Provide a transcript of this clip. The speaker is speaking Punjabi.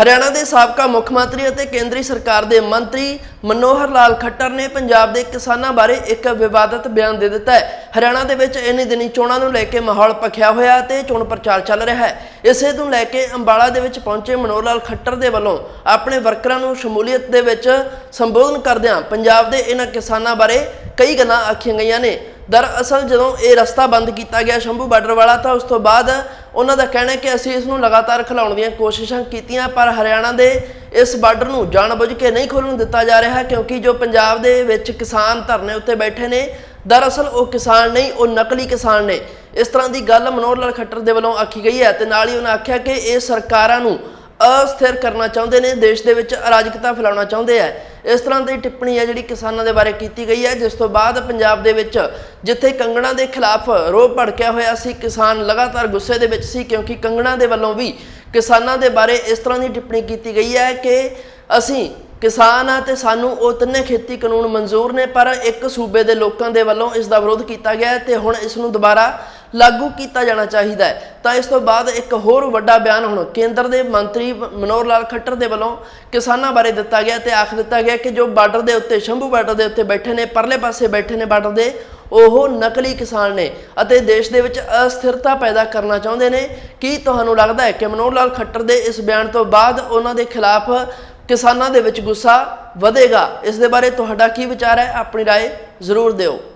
ਹਰਿਆਣਾ ਦੇ ਸਾਬਕਾ ਮੁੱਖ ਮੰਤਰੀ ਅਤੇ ਕੇਂਦਰੀ ਸਰਕਾਰ ਦੇ ਮੰਤਰੀ ਮਨੋਹਰ ਲਾਲ ਖੱਟਰ ਨੇ ਪੰਜਾਬ ਦੇ ਕਿਸਾਨਾਂ ਬਾਰੇ ਇੱਕ ਵਿਵਾਦਤ ਬਿਆਨ ਦੇ ਦਿੱਤਾ ਹੈ। ਹਰਿਆਣਾ ਦੇ ਵਿੱਚ ਇਨੀ ਦਿਨੀ ਚੋਣਾਂ ਨੂੰ ਲੈ ਕੇ ਮਾਹੌਲ ਪਖਿਆ ਹੋਇਆ ਤੇ ਚੋਣ ਪ੍ਰਚਾਰ ਚੱਲ ਰਿਹਾ ਹੈ। ਇਸੇ ਨੂੰ ਲੈ ਕੇ ਅੰਬਾਲਾ ਦੇ ਵਿੱਚ ਪਹੁੰਚੇ ਮਨੋਹਰ ਲਾਲ ਖੱਟਰ ਦੇ ਵੱਲੋਂ ਆਪਣੇ ਵਰਕਰਾਂ ਨੂੰ ਸ਼ਮੂਲੀਅਤ ਦੇ ਵਿੱਚ ਸੰਬੋਧਨ ਕਰਦਿਆਂ ਪੰਜਾਬ ਦੇ ਇਹਨਾਂ ਕਿਸਾਨਾਂ ਬਾਰੇ ਕਈ ਗੱਲਾਂ ਆਖੀਆਂ ਗਈਆਂ ਨੇ। ਦਰਅਸਲ ਜਦੋਂ ਇਹ ਰਸਤਾ ਬੰਦ ਕੀਤਾ ਗਿਆ ਸ਼ੰਭੂ ਬਾਰਡਰ ਵਾਲਾ, ਤਾਂ ਉਸ ਤੋਂ ਬਾਅਦ ਉਹਨਾਂ ਦਾ ਕਹਿਣਾ ਹੈ ਕਿ ਅਸੀਂ ਇਸ ਨੂੰ ਲਗਾਤਾਰ ਖਿਲਾਉਣ ਦੀਆਂ ਕੋਸ਼ਿਸ਼ਾਂ ਕੀਤੀਆਂ, ਪਰ ਹਰਿਆਣਾ ਦੇ ਇਸ ਬਾਰਡਰ ਨੂੰ ਜਾਣਬੁੱਝ ਕੇ ਨਹੀਂ ਖੋਲ੍ਹਣ ਦਿੱਤਾ ਜਾ ਰਿਹਾ, ਕਿਉਂਕਿ ਜੋ ਪੰਜਾਬ ਦੇ ਵਿੱਚ ਕਿਸਾਨ ਧਰਨੇ ਉੱਤੇ ਬੈਠੇ ਨੇ, ਦਰਅਸਲ ਉਹ ਕਿਸਾਨ ਨਹੀਂ, ਉਹ ਨਕਲੀ ਕਿਸਾਨ ਨੇ। ਇਸ ਤਰ੍ਹਾਂ ਦੀ ਗੱਲ ਮਨੋਹਰ ਲਾਲ ਖੱਟਰ ਦੇ ਵੱਲੋਂ ਆਖੀ ਗਈ ਹੈ ਤੇ ਨਾਲ ਹੀ ਉਹਨਾਂ ਆਖਿਆ ਕਿ ਇਹ ਸਰਕਾਰਾਂ ਨੂੰ ਅਸਥਿਰ ਕਰਨਾ ਚਾਹੁੰਦੇ ਨੇ, ਦੇਸ਼ ਦੇ ਵਿੱਚ ਅਰਾਜਕਤਾ ਫੈਲਾਉਣਾ ਚਾਹੁੰਦੇ ਆ। ਇਸ ਤਰ੍ਹਾਂ ਦੀ ਟਿੱਪਣੀ ਹੈ ਜਿਹੜੀ ਕਿਸਾਨਾਂ ਦੇ ਬਾਰੇ ਕੀਤੀ ਗਈ ਹੈ ਜਿਸ ਤੋਂ ਬਾਅਦ ਪੰਜਾਬ ਦੇ ਵਿੱਚ ਜਿੱਥੇ ਕੰਗਣਾ ਦੇ ਖਿਲਾਫ ਰੋਹ ਭੜਕਿਆ ਹੋਇਆ ਸੀ, ਕਿਸਾਨ ਲਗਾਤਾਰ ਗੁੱਸੇ ਦੇ ਵਿੱਚ ਸੀ, ਕਿਉਂਕਿ ਕੰਗਣਾ ਦੇ ਵੱਲੋਂ ਵੀ ਕਿਸਾਨਾਂ ਦੇ ਬਾਰੇ ਇਸ ਤਰ੍ਹਾਂ ਦੀ ਟਿੱਪਣੀ ਕੀਤੀ ਗਈ ਹੈ ਕਿ ਅਸੀਂ ਕਿਸਾਨ ਆ ਤੇ ਸਾਨੂੰ ਉਹ ਤਿੰਨੇ ਖੇਤੀ ਕਾਨੂੰਨ ਮਨਜ਼ੂਰ ਨੇ, ਪਰ ਇੱਕ ਸੂਬੇ ਦੇ ਲੋਕਾਂ ਦੇ ਵੱਲੋਂ ਇਸ ਦਾ ਵਿਰੋਧ ਕੀਤਾ ਗਿਆ ਹੈ ਤੇ ਹੁਣ ਇਸ ਨੂੰ ਦੁਬਾਰਾ ਲਾਗੂ ਕੀਤਾ ਜਾਣਾ ਚਾਹੀਦਾ ਹੈ ਤਾਂ ਇਸ ਤੋਂ ਬਾਅਦ ਇੱਕ ਹੋਰ ਵੱਡਾ ਬਿਆਨ ਹੁਣ ਕੇਂਦਰ ਦੇ ਮੰਤਰੀ ਮਨੋਹਰ ਲਾਲ ਖੱਟਰ ਦੇ ਵੱਲੋਂ ਕਿਸਾਨਾਂ ਬਾਰੇ ਦਿੱਤਾ ਗਿਆ ਤੇ ਆਖ ਦਿੱਤਾ ਗਿਆ ਕਿ ਜੋ ਬਾਰਡਰ ਦੇ ਉੱਤੇ ਸ਼ੰਭੂ ਬਾਰਡਰ ਦੇ ਉੱਤੇ ਬੈਠੇ ਨੇ ਪਰਲੇ ਪਾਸੇ ਬੈਠੇ ਨੇ ਬਾਰਡਰ ਦੇ ਉਹ ਨਕਲੀ ਕਿਸਾਨ ਨੇ ਅਤੇ ਦੇਸ਼ ਦੇ ਵਿੱਚ ਅਸਥਿਰਤਾ ਪੈਦਾ ਕਰਨਾ ਚਾਹੁੰਦੇ ਨੇ ਕੀ ਤੁਹਾਨੂੰ ਲੱਗਦਾ ਹੈ ਕਿ ਮਨੋਹਰ ਲਾਲ ਖੱਟਰ ਦੇ ਇਸ ਬਿਆਨ ਤੋਂ ਬਾਅਦ ਉਹਨਾਂ ਦੇ ਖਿਲਾਫ ਕਿਸਾਨਾਂ ਦੇ ਵਿੱਚ ਗੁੱਸਾ ਵਧੇਗਾ ਇਸ ਦੇ ਬਾਰੇ ਤੁਹਾਡਾ ਕੀ ਵਿਚਾਰ ਹੈ ਆਪਣੀ رائے ਜ਼ਰੂਰ ਦਿਓ